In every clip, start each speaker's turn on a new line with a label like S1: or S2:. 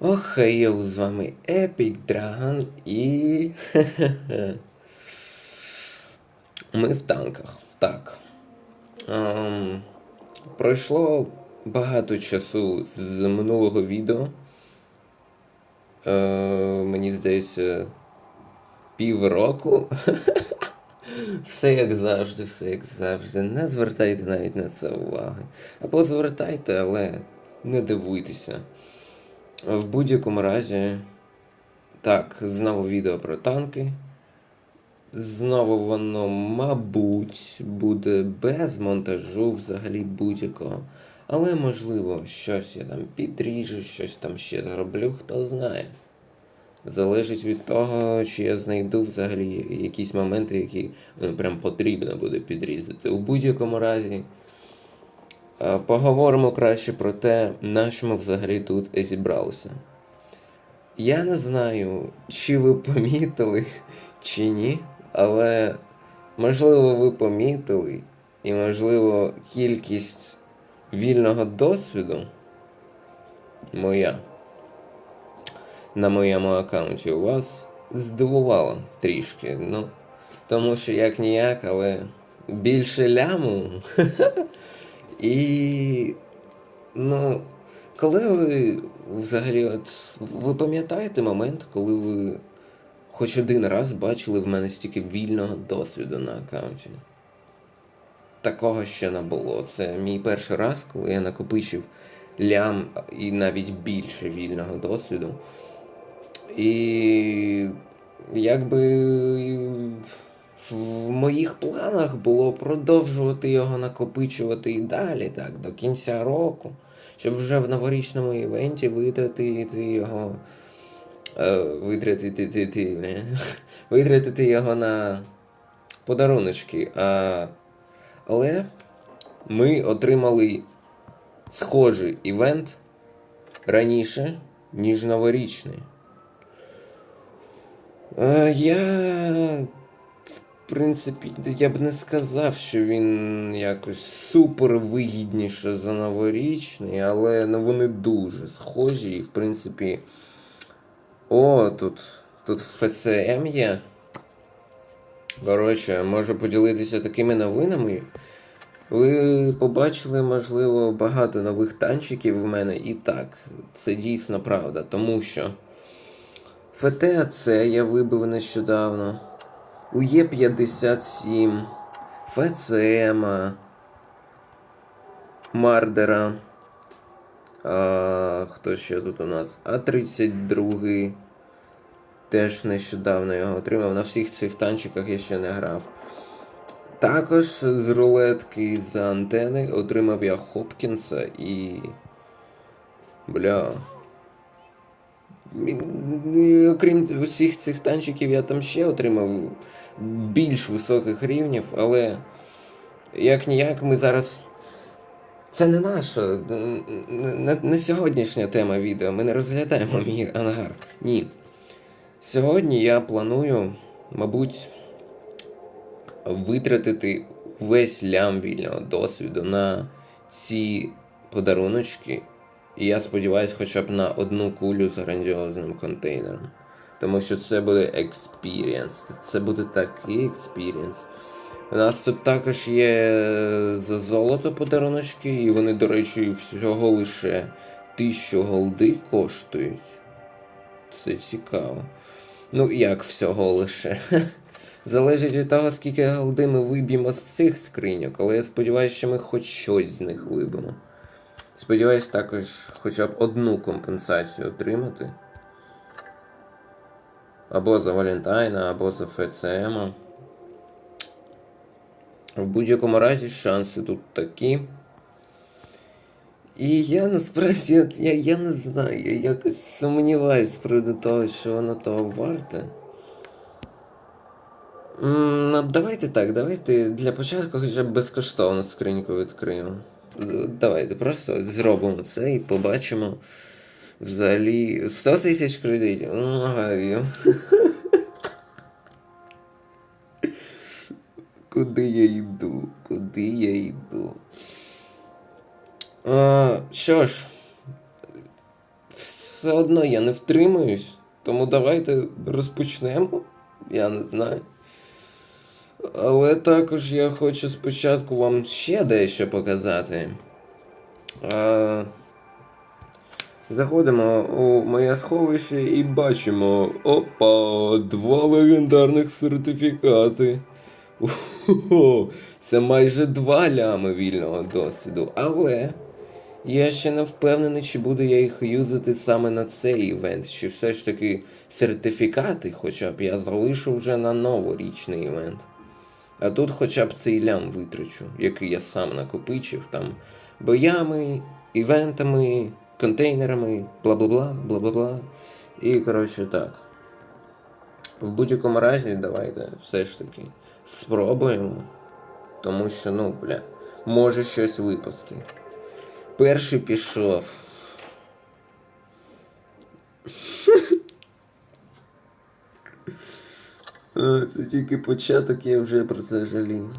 S1: Ох, хейоу, з вами Epic Dragon і. Ми в танках. Так. Ем, пройшло багато часу з минулого відео. Е, мені здається, півроку. Все як завжди, все як завжди. Не звертайте навіть на це уваги. Або звертайте, але не дивуйтеся. В будь-якому разі, так, знову відео про танки. Знову воно, мабуть, буде без монтажу взагалі будь-якого. Але можливо, щось я там підріжу, щось там ще зроблю, хто знає. Залежить від того, чи я знайду взагалі якісь моменти, які ну, прям потрібно буде підрізати. У будь-якому разі. Е, Поговоримо краще про те, на що ми взагалі тут зібралися. Я не знаю, чи ви помітили, чи ні, але можливо ви помітили, і можливо кількість вільного досвіду моя на моєму аккаунті у вас здивувала трішки. Ну, тому що як ніяк, але більше ляму. І. Ну, коли ви взагалі, от ви пам'ятаєте момент, коли ви хоч один раз бачили в мене стільки вільного досвіду на аккаунті? Такого ще не було. Це мій перший раз, коли я накопичив лям і навіть більше вільного досвіду. І якби в моїх планах було продовжувати його накопичувати і далі, так, до кінця року, щоб вже в новорічному івенті витратити його. Е, витратити, ти, ти, не, витратити його на подаруночки. А, але ми отримали схожий івент раніше, ніж новорічний. Е, Я, в принципі, я б не сказав, що він якось супер вигідніше за новорічний, але ну, вони дуже схожі і, в принципі. О, тут, тут ФЦМ є. Коротше, можу поділитися такими новинами. Ви побачили, можливо, багато нових танчиків в мене. І так, це дійсно правда, тому що. ФТАЦ я вибив нещодавно. У Є57, ФЦМ, Мардера. А, Хто ще тут у нас? А32. Теж нещодавно його отримав. На всіх цих танчиках я ще не грав. Також з рулетки за антени отримав я Хопкінса і. Бля. Окрім усіх цих танчиків, я там ще отримав більш високих рівнів, але як ніяк ми зараз. Це не наша, не, не сьогоднішня тема відео. Ми не розглядаємо мій ангар. Ні. Сьогодні я планую, мабуть, витратити весь лям вільного досвіду на ці подаруночки. І я сподіваюся хоча б на одну кулю з грандіозним контейнером. Тому що це буде експірієнс. Це буде такий експірієнс. У нас тут також є за золото подаруночки, і вони, до речі, всього лише 1000 голди коштують. Це цікаво. Ну, як всього лише. Залежить від того, скільки голди ми виб'ємо з цих скриньок, але я сподіваюся, що ми хоч щось з них виб'ємо. Сподіваюсь, також хоча б одну компенсацію отримати. Або за Валентайна, або за ФЦМ. В будь-якому разі шанси тут такі. І я насправді я, я не знаю, я якось сумніваюсь з приводу того, що воно того варте. Ну, давайте так, давайте для початку хоча б безкоштовно скриньку відкриємо. Давайте просто зробимо це і побачимо. Взагалі 100 тисяч кредитів. Ага, Куди я йду? Куди я йду? А, що ж, все одно я не втримаюсь. Тому давайте розпочнемо. Я не знаю. Але також я хочу спочатку вам ще дещо показати. А... Заходимо у моє сховище і бачимо. Опа! Два легендарних сертифікати. Ого, це майже два лями вільного досвіду. Але я ще не впевнений, чи буду я їх юзати саме на цей івент, чи все ж таки сертифікати, хоча б я залишу вже на новорічний івент. А тут хоча б цей лям витрачу, який я сам накопичив там боями, івентами, контейнерами, бла-бла-бла, бла-бла-бла. І коротше так. В будь-якому разі, давайте все ж таки спробуємо. Тому що, ну, бля, може щось випасти. Перший пішов. А, Це тільки початок, я вже про це жалію.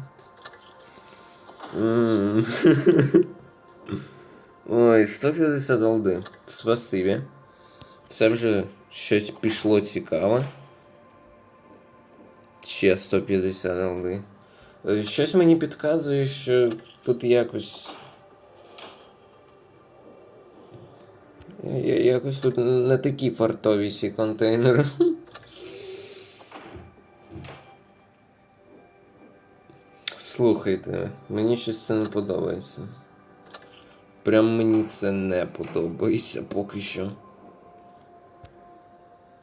S1: Ой, 150 голди. Спасибі. Це вже щось пішло цікаве. Ще 150 голди. Е, Щось мені підказує, що тут якось. Якось тут не такі фартові ці контейнери. Слухайте, мені щось це не подобається. Прям мені це не подобається поки що.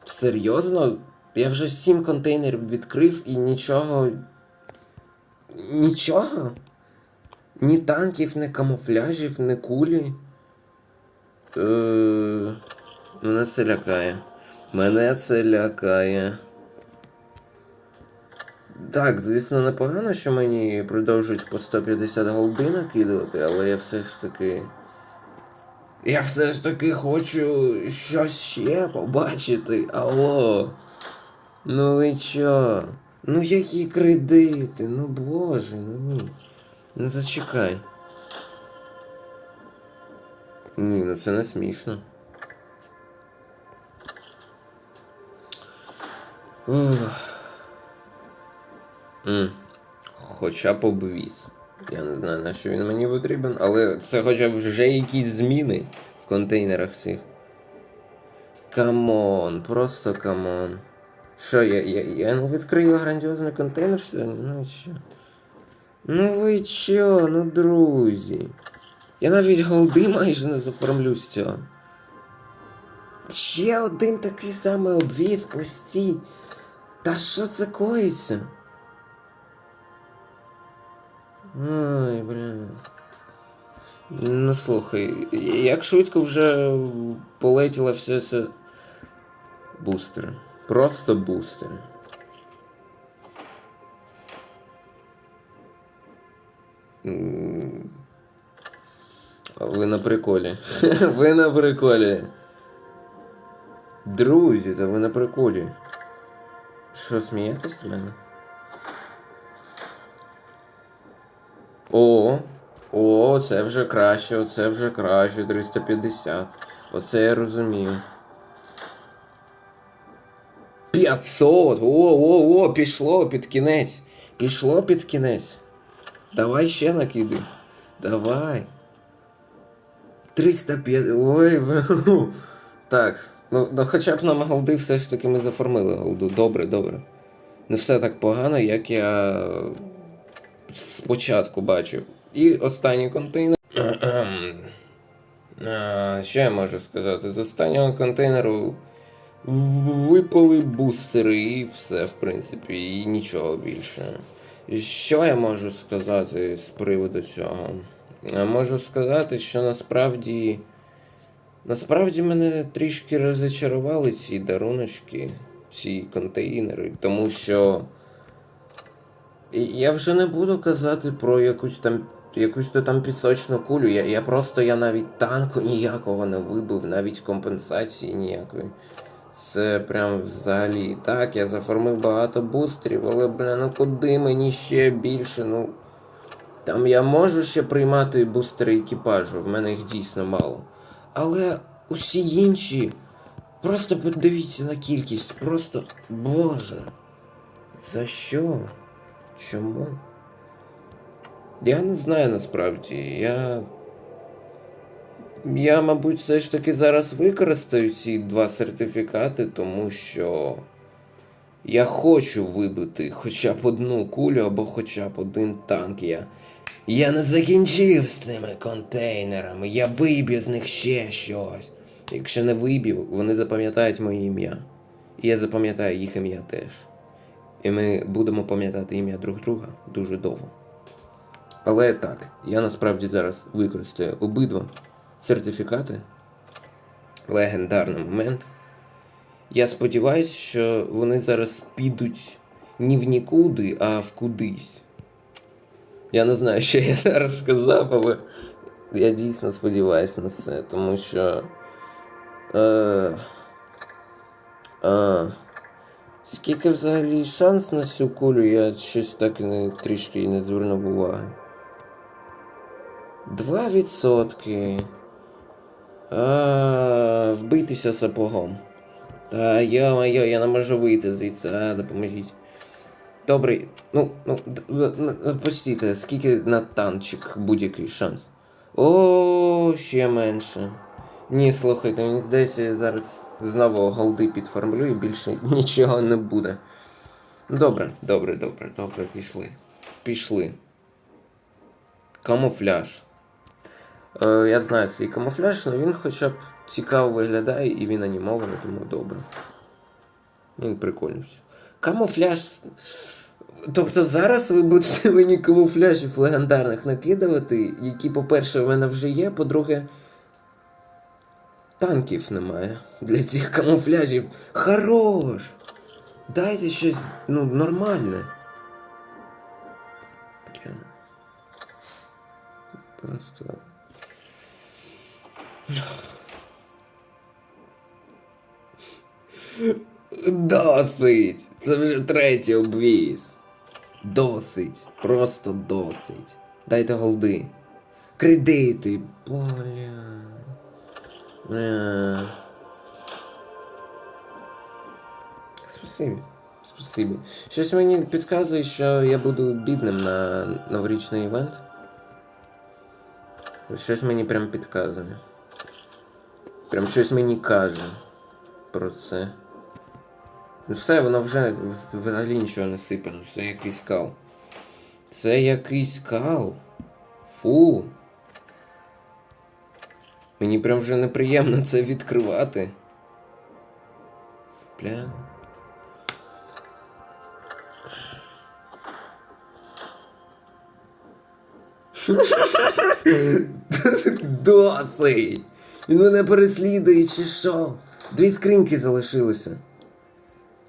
S1: Серйозно? Я вже сім контейнерів відкрив і нічого. Нічого? Ні танків, ні камуфляжів, ні кулі. Е, Мене це лякає. Мене це лякає. Так, звісно, непогано, що мені продовжують по 150 голди накидувати, але я все ж таки. Я все ж таки хочу щось ще побачити. Алло. Ну ви чо? Ну які кредити? Ну боже, ну ні. Ну зачекай. Ні, ну це не смішно. Ух. М. Хоча б обвіз. Я не знаю, на що він мені потрібен, але це хоча б вже якісь зміни в контейнерах цих. Камон, просто камон. Що, я, я, я не відкрию грандіозний контейнер сьогодні? Ну що? Ну ви чо, ну друзі. Я навіть голди майже не заформлю з цього. Ще один такий самий обвіз постій. Та що це коїться? Ай, бля. Ну слухай, як швидко вже полетіло все це. Бустери. Просто бустери. Ви на приколі. Ви на приколі. Друзі, та ви на приколі. Що, смієтесь з мене? О, о, це вже краще, оце вже краще, 350. Оце я розумію. 500! О, о, о, пішло під кінець. Пішло під кінець. Давай ще накидай. Давай. 305. Ой. Так, ну, ну хоча б нам голди все ж таки ми заформили голду. Добре, добре. Не все так погано, як я спочатку бачив. І останній контейнер. Що я можу сказати? З останнього контейнеру випали бустери і все, в принципі, і нічого більше. Що я можу сказати з приводу цього? Можу сказати, що насправді. Насправді мене трішки розчарували ці даруночки, ці контейнери, тому що. Я вже не буду казати про якусь там якусь то там пісочну кулю. Я, я просто я навіть танку ніякого не вибив, навіть компенсації ніякої. Це прям взагалі. Так, я заформив багато бустерів, але, бля, ну куди мені ще більше, ну. Там я можу ще приймати бустери екіпажу, в мене їх дійсно мало. Але усі інші Просто подивіться на кількість. Просто. Боже. За що? Чому? Я не знаю насправді. Я. Я, мабуть, все ж таки зараз використаю ці два сертифікати, тому що я хочу вибити хоча б одну кулю або хоча б один танк. Я, я не закінчив з цими контейнерами, я виб'ю з них ще щось. Якщо не виб'ю, вони запам'ятають моє ім'я. І я запам'ятаю їх ім'я теж. І ми будемо пам'ятати ім'я друг друга дуже довго. Але так, я насправді зараз використаю обидва сертифікати. Легендарний момент. Я сподіваюся, що вони зараз підуть не в нікуди, а в кудись. Я не знаю, що я зараз сказав, але я дійсно сподіваюся на це, тому що. Е, е, скільки взагалі шанс на цю кулю, я щось так не, трішки не звернув уваги. Два відсотки. А, вбитися сапогом. Та йо-моє, я не можу вийти звідси, а допоможіть. Добрий, ну, ну, постійте, скільки на танчик будь-який шанс? О, ще менше. Ні, слухайте, мені здається, я зараз знову голди підформлю і більше нічого не буде. Добре, добре, добре, добре, пішли. Пішли. Камуфляж. Е, я знаю цей камуфляж, але він хоча б цікаво виглядає і він анімований, тому добре. Він прикольний. Камуфляж. Тобто зараз ви будете мені камуфляжів легендарних накидувати, які, по-перше, в мене вже є, по-друге, танків немає для цих камуфляжів. Хорош! Дайте щось, ну, нормальне. Просто. Досить! Це вже третій обвіз. Досить. Просто досить. Дайте голди. Кредити. Бля. Е. Спасибі. Спасибі. Щось мені підказує, що я буду бідним на новорічний івент. Щось мені прям підказує. Прям щось мені каже про це. Ну все, воно вже взагалі нічого не сипано, це якийсь кал. Це якийсь кал. Фу. Мені прям вже неприємно це відкривати. Бля. Досить! Він мене переслідує чи що? Дві скриньки залишилося.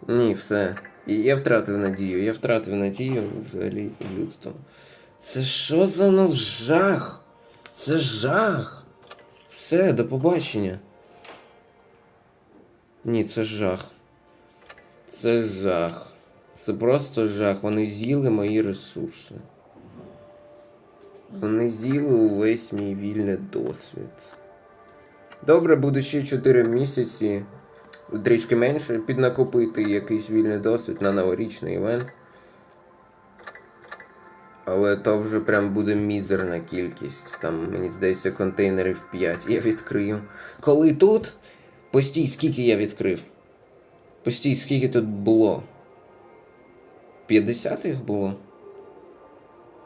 S1: Ні, все. І Я втратив надію, я втратив надію взагалі людство. Це що за ну жах? Це жах. Все, до побачення. Ні, це жах. Це жах. Це просто жах. Вони з'їли мої ресурси. Вони з'їли увесь мій вільний досвід. Добре, буде ще 4 місяці, трішки менше, піднакопити якийсь вільний досвід на новорічний івент. Але то вже прям буде мізерна кількість. Там, мені здається, контейнерів 5 я відкрию. Коли тут. Постій, скільки я відкрив? Постій, скільки тут було? 50 їх було?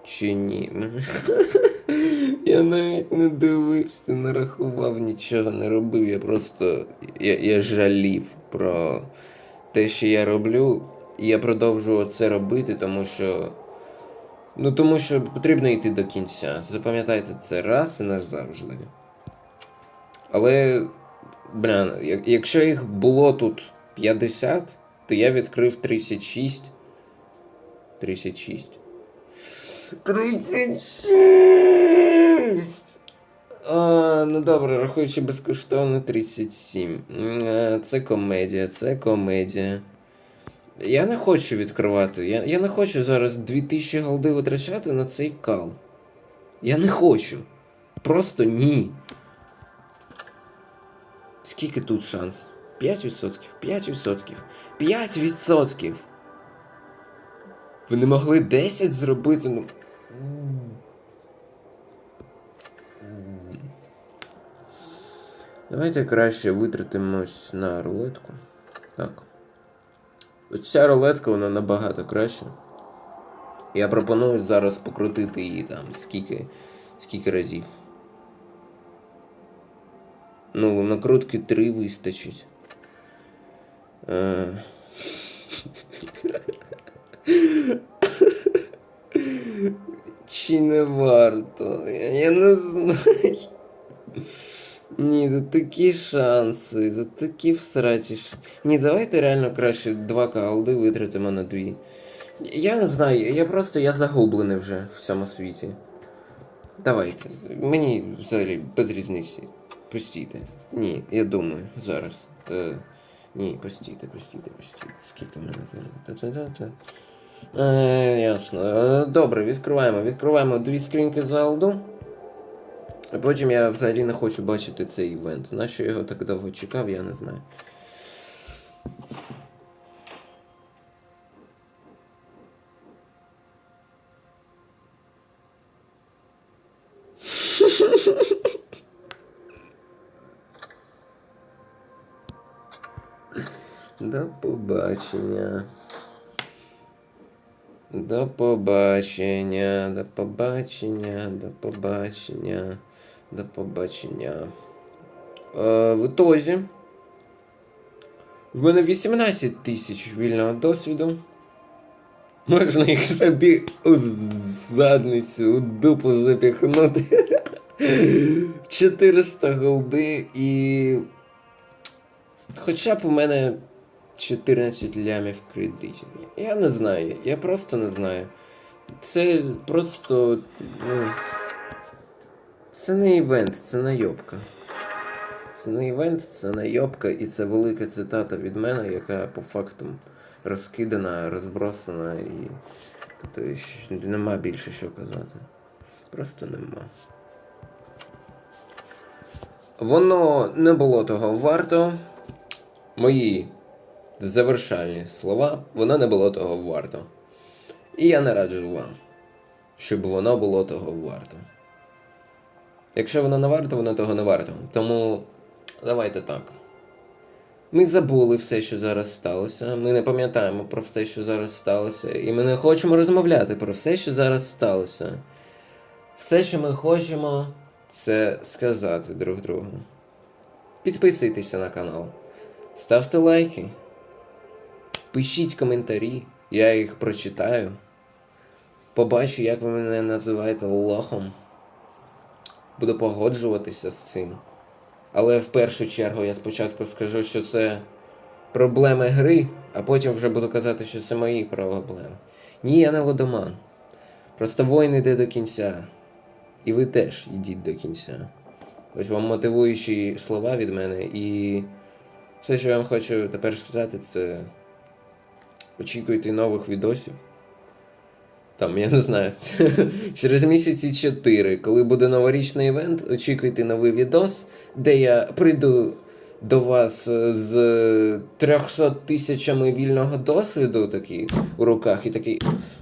S1: Чи ні? Я навіть не дивився, не рахував, нічого не робив. Я просто. Я, я жалів про те, що я роблю. І я продовжую це робити, тому що. Ну тому що потрібно йти до кінця. Запам'ятайте це раз і назавжди. Але. Бля, як- якщо їх було тут 50, то я відкрив 36. 36. 36! А, ну добре, рахуючи безкоштовно 37. Е, Це комедія, це комедія. Я не хочу відкривати. Я, я не хочу зараз 2000 голди витрачати на цей кал. Я не хочу. Просто ні. Скільки тут шанс? 5%, 5%, 5%. Ви не могли 10 зробити, ну. Давайте краще витратимось на рулетку. Так. Оця рулетка, вона набагато краще. Я пропоную зараз покрутити її там скільки, скільки разів. Ну, накрутки 3 вистачить. Е... Чи не варто? Я не знаю. Ні, тут такі шанси, тут такі всраті. ш- Ні, давайте реально краще два калди витратимо на дві. Я не знаю, я просто я загублений вже в цьому світі. Давайте. Мені взагалі без різниці. Постійте. Ні, я думаю, зараз. Е, ні, постійте, постійте, постійте. Скільки в мене? Та-та-та-та. Е, ясно. Е, добре, відкриваємо. Відкриваємо дві скриньки за алду. А потім я взагалі не хочу бачити цей івент. Нащо його так довго чекав, я не знаю. До побачення. До побачення, до побачення, до побачення, до побачення. Е, в ітозі. В мене 18 тисяч вільного досвіду. Можна їх собі у задницю, у дупу запіхнути. 400 голди і. Хоча б у мене 14 лямів кредитів. Я не знаю, я просто не знаю. Це просто. Ну, це не івент, це найобка. Це не івент, це найобка, і це велика цитата від мене, яка по факту розкидана, розбросана і. Тобто нема більше що казати. Просто нема. Воно не було того варто. Мої завершальні слова, воно не було того варто. І я не раджу вам, щоб воно було того варто. Якщо воно не варто, воно того не варто. Тому давайте так. Ми забули все, що зараз сталося. Ми не пам'ятаємо про все, що зараз сталося. І ми не хочемо розмовляти про все, що зараз сталося. Все, що ми хочемо, це сказати друг другу. Підписуйтеся на канал, ставте лайки, пишіть коментарі, я їх прочитаю. Побачу, як ви мене називаєте лохом. Буду погоджуватися з цим. Але в першу чергу я спочатку скажу, що це проблеми гри, а потім вже буду казати, що це мої проблеми. Ні, я не лодоман. Просто воїн іде до кінця. І ви теж йдіть до кінця. Ось вам мотивуючі слова від мене. І все, що я вам хочу тепер сказати, це очікуйте нових відосів. Там, я не знаю, через місяці 4, коли буде новорічний івент, очікуйте новий відос, де я прийду до вас е, з 300 тисячами вільного досвіду такий у руках і такий.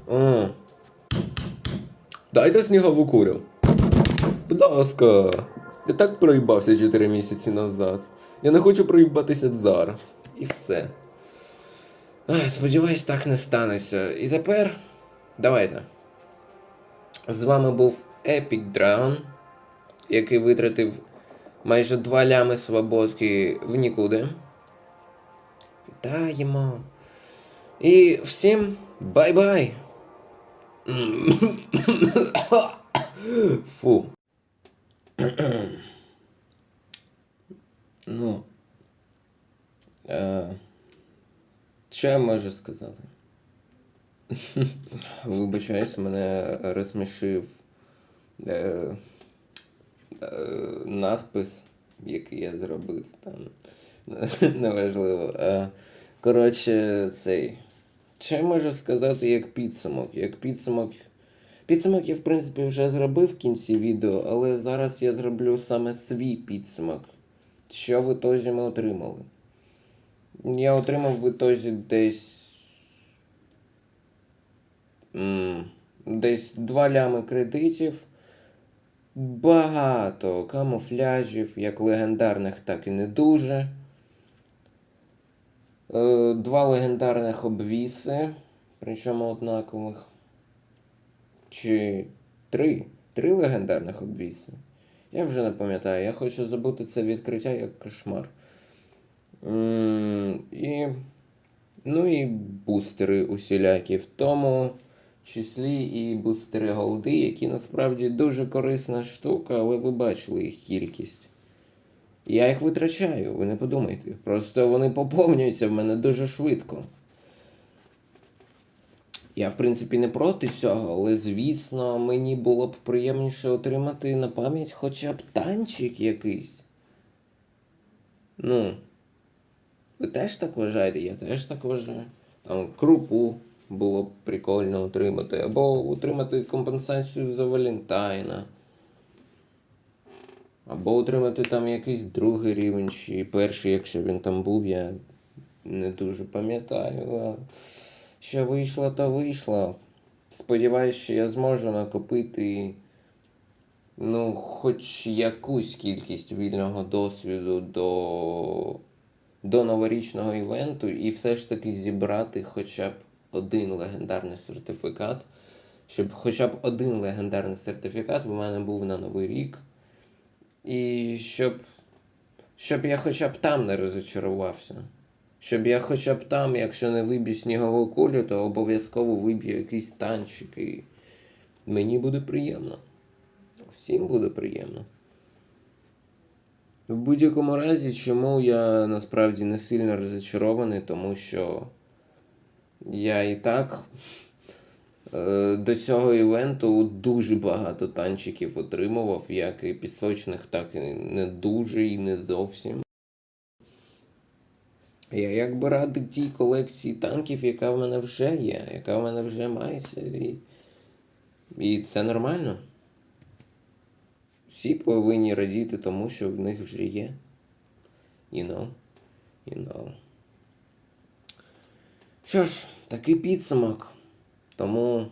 S1: О, дайте снігову кулю. Будь ласка. Я так проїбався 4 місяці назад. Я не хочу проїбатися зараз. І все. Ай, сподіваюсь, так не станеться. І тепер. Давайте. З вами був Epic Dragon, який витратив майже 2 лями свободки в нікуди. Вітаємо. І всім бай-бай! Фу. Ну. Е, що я можу сказати? Вибачаюсь, мене розсмішив е, е, надпис, який я зробив там. Неважливо. Е, коротше, цей. Що я можу сказати як підсумок? Як підсумок. Підсумок я, в принципі, вже зробив в кінці відео, але зараз я зроблю саме свій підсумок. Що в ітозі ми отримали. Я отримав в ітозі десь. Десь 2 лями кредитів. Багато камуфляжів, як легендарних, так і не дуже. Е, Два легендарних обвіси, причому однакових. Чи три? Три легендарних обвіси. Я вже не пам'ятаю. Я хочу забути це відкриття як кошмар. І. Ну і бустери усілякі, в тому числі і бустери голди, які насправді дуже корисна штука, але ви бачили їх кількість. Я їх витрачаю, ви не подумайте. Просто вони поповнюються в мене дуже швидко. Я, в принципі, не проти цього, але, звісно, мені було б приємніше отримати на пам'ять хоча б танчик якийсь. Ну. Ви теж так вважаєте? Я теж так вважаю. Там крупу було б прикольно отримати. Або отримати компенсацію за Валентайна. Або отримати там якийсь другий рівень, чи перший, якщо він там був, я не дуже пам'ятаю. Що вийшло, то вийшло. Сподіваюсь, що я зможу накопити ну, хоч якусь кількість вільного досвіду до, до новорічного івенту і все ж таки зібрати хоча б один легендарний сертифікат. Щоб хоча б один легендарний сертифікат в мене був на Новий рік. І щоб, щоб я хоча б там не розочарувався. Щоб я хоча б там, якщо не виб'ю снігову кулю, то обов'язково виб'ю якийсь танчик. І мені буде приємно. Всім буде приємно. В будь-якому разі, чому я насправді не сильно розочарований, тому що я і так е, до цього івенту дуже багато танчиків отримував, як і пісочних, так і не дуже і не зовсім. Я якби радий тій колекції танків, яка в мене вже є, яка в мене вже мається. І, і це нормально. Всі повинні радіти тому, що в них вже є. You know. You know. Що ж, такий підсумок. Тому,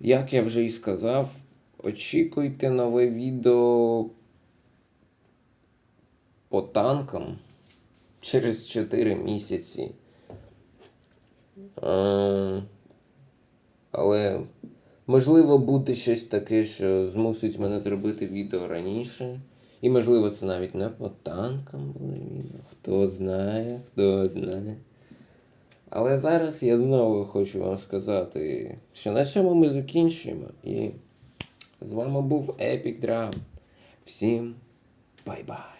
S1: як я вже і сказав, очікуйте нове відео по танкам через 4 місяці. Е, Але можливо буде щось таке, що змусить мене зробити відео раніше. І можливо це навіть не по танкам буде відео. Хто знає, хто знає. Але зараз я знову хочу вам сказати, що на цьому ми закінчуємо. І з вами був Epic Drum. Всім бай-бай.